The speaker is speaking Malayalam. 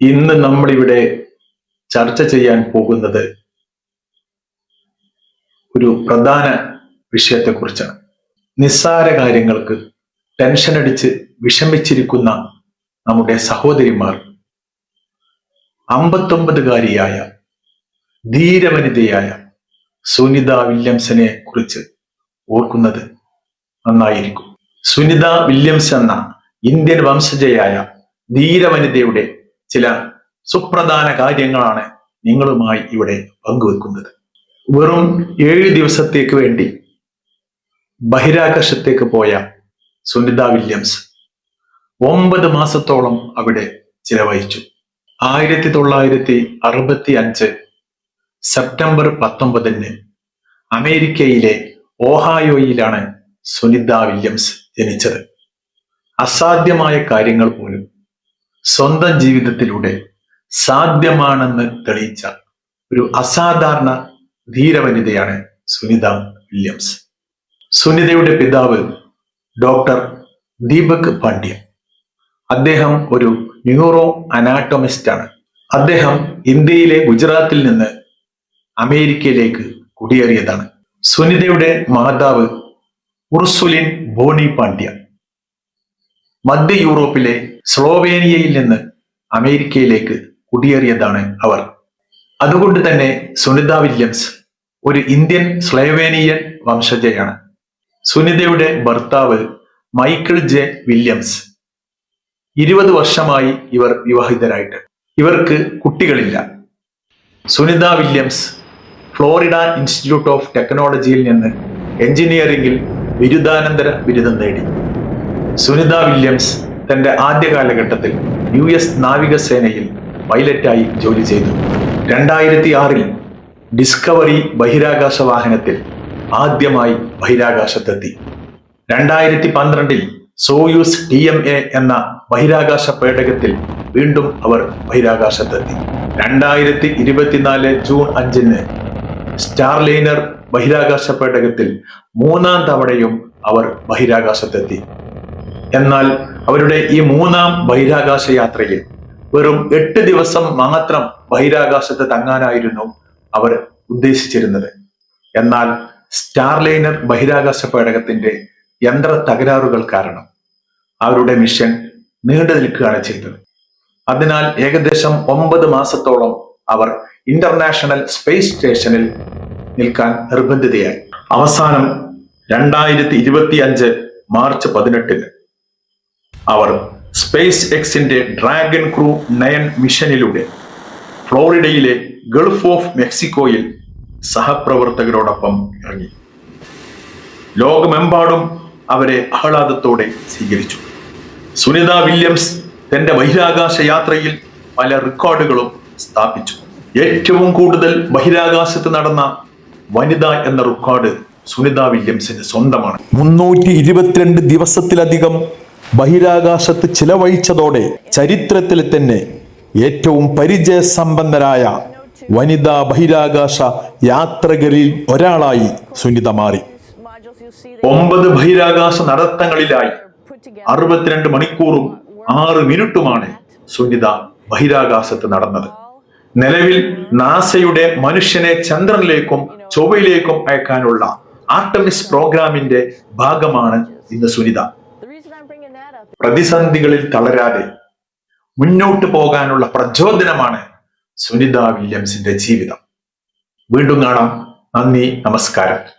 ഇന്ന് നമ്മളിവിടെ ചർച്ച ചെയ്യാൻ പോകുന്നത് ഒരു പ്രധാന വിഷയത്തെക്കുറിച്ചാണ്. നിസ്സാര കാര്യങ്ങൾക്ക് ടെൻഷൻ അടിച്ച് വിഷമിച്ചിരിക്കുന്ന നമ്മുടെ സഹോദരിമാർ അമ്പത്തൊമ്പതുകാരിയായ ധീരവനിതയായ സുനിത വില്യംസനെ കുറിച്ച് ഓർക്കുന്നത് നന്നായിരിക്കും. സുനിത വില്യംസ് എന്ന ഇന്ത്യൻ വംശജയായ ധീരവനിതയുടെ ചില സുപ്രധാന കാര്യങ്ങളാണ് നിങ്ങളുമായി ഇവിടെ പങ്കുവെക്കുന്നത്. വെറും ഏഴ് ദിവസത്തേക്ക് വേണ്ടി ബഹിരാകാശത്തേക്ക് പോയ സുനിത വില്യംസ് ഒമ്പത് മാസത്തോളം അവിടെ ചിലവഴിച്ചു. ആയിരത്തി തൊള്ളായിരത്തി അറുപത്തി അഞ്ച് സെപ്റ്റംബർ പത്തൊമ്പതിന് അമേരിക്കയിലെ ഓഹായോയിലാണ് സുനിത വില്യംസ് ജനിച്ചത്. അസാധ്യമായ കാര്യങ്ങൾ പോലും സ്വന്തം ജീവിതത്തിലൂടെ സാധ്യമാണെന്ന് തെളിയിച്ച ഒരു അസാധാരണ ധീരവനിതയാണ് സുനിത വില്യംസ്. സുനിതയുടെ പിതാവ് ഡോക്ടർ ദീപക് പാണ്ഡ്യ. അദ്ദേഹം ഒരു ന്യൂറോ അനാട്ടോമിസ്റ്റ് ആണ്. അദ്ദേഹം ഇന്ത്യയിലെ ഗുജറാത്തിൽ നിന്ന് അമേരിക്കയിലേക്ക് കുടിയേറിയതാണ്. സുനിതയുടെ മാതാവ് ഉർസുലിൻ ബോണി പാണ്ഡ്യ. മധ്യ യൂറോപ്പിലെ സ്ലോവേനിയയിൽ നിന്ന് അമേരിക്കയിലേക്ക് കുടിയേറിയതാണ് അവർ. അതുകൊണ്ട് തന്നെ സുനിത വില്യംസ് ഒരു ഇന്ത്യൻ സ്ലോവേനിയൻ വംശജയാണ്. സുനിതയുടെ ഭർത്താവ് മൈക്കിൾ ജെ വില്യംസ്. ഇരുപത് വർഷമായി ഇവർ വിവാഹിതരായിട്ട്. ഇവർക്ക് കുട്ടികളില്ല. Sunita Williams Florida institute of ടെക്നോളജിയിൽ നിന്ന് എഞ്ചിനീയറിംഗിൽ ബിരുദാനന്തര ബിരുദം നേടി. സുനിത വില്യംസ് തന്റെ ആദ്യ കാലഘട്ടത്തിൽ യു എസ് നാവികസേനയിൽ പൈലറ്റായി ജോലി ചെയ്തു. രണ്ടായിരത്തി ആറിൽ ഡിസ്കവറി ബഹിരാകാശ വാഹനത്തിൽ ആദ്യമായി ബഹിരാകാശത്തെത്തി. രണ്ടായിരത്തി പന്ത്രണ്ടിൽ സോയൂസ് ടി എം എ എന്ന ബഹിരാകാശ പേടകത്തിൽ വീണ്ടും അവർ ബഹിരാകാശത്തെത്തി. രണ്ടായിരത്തി ഇരുപത്തിനാല് ജൂൺ അഞ്ചിന് സ്റ്റാർലൈനർ ബഹിരാകാശ പേടകത്തിൽ മൂന്നാം തവണയും അവർ ബഹിരാകാശത്തെത്തി. എന്നാൽ അവരുടെ ഈ മൂന്നാം ബഹിരാകാശ യാത്രയിൽ വെറും എട്ട് ദിവസം മാത്രം ബഹിരാകാശത്ത് തങ്ങാനായിരുന്നു അവർ ഉദ്ദേശിച്ചിരുന്നത്. എന്നാൽ സ്റ്റാർലൈനർ ബഹിരാകാശ പേടകത്തിന്റെ യന്ത്ര തകരാറുകൾ കാരണം അവരുടെ മിഷൻ നീണ്ടു നിൽക്കുകയാണ് ചെയ്തത്. അതിനാൽ ഏകദേശം ഒമ്പത് മാസത്തോളം അവർ ഇന്റർനാഷണൽ സ്പേസ് സ്റ്റേഷനിൽ നിൽക്കാൻ നിർബന്ധിതയായി. അവസാനം രണ്ടായിരത്തി ഇരുപത്തി അഞ്ച് മാർച്ച് പതിനെട്ടിന് അവർ സ്പേസ് എക്സിന്റെ ഡ്രാഗൺ ക്രൂ നയൻ മിഷനിലൂടെ ഫ്ലോറിഡയിലെ ഗൾഫ് ഓഫ് മെക്സിക്കോയിൽ സഹപ്രവർത്തകരോടൊപ്പം ഇറങ്ങി. ലോകമെമ്പാടും അവരെ ആഹ്ലാദത്തോടെ സ്വീകരിച്ചു. സുനിത വില്യംസ് തന്റെ ബഹിരാകാശ യാത്രയിൽ പല റെക്കോർഡുകളും സ്ഥാപിച്ചു. ഏറ്റവും കൂടുതൽ ബഹിരാകാശത്ത് നടന്ന വനിത എന്ന റെക്കോർഡ് സുനിത വില്യംസിന് സ്വന്തമാണ്. മുന്നൂറ്റി ഇരുപത്തിരണ്ട് ദിവസത്തിലധികം ബഹിരാകാശത്ത് ചിലവഴിച്ചതോടെ ചരിത്രത്തിൽ തന്നെ ഏറ്റവും പരിചയസമ്പന്നരായ വനിതാ ബഹിരാകാശ യാത്രികരിൽ ഒരാളായി സുനിത മാറി. ഒമ്പത് ബഹിരാകാശ നടത്തങ്ങളിലായി അറുപത്തിരണ്ട് മണിക്കൂറും ആറ് മിനിറ്റുമാണ് സുനിത ബഹിരാകാശത്ത് നടന്നത്. നിലവിൽ നാസയുടെ മനുഷ്യനെ ചന്ദ്രനിലേക്കും ചൊവ്വയിലേക്കും അയക്കാനുള്ള ആർട്ടമിസ് പ്രോഗ്രാമിന്റെ ഭാഗമാണ് ഇന്ന് സുനിത. പ്രതിസന്ധികളിൽ തളരാതെ മുന്നോട്ട് പോകാനുള്ള പ്രചോദനമാണ് സുനിത വില്യംസിന്റെ ജീവിതം. വീണ്ടും കാണാം. നന്ദി നമസ്കാരം.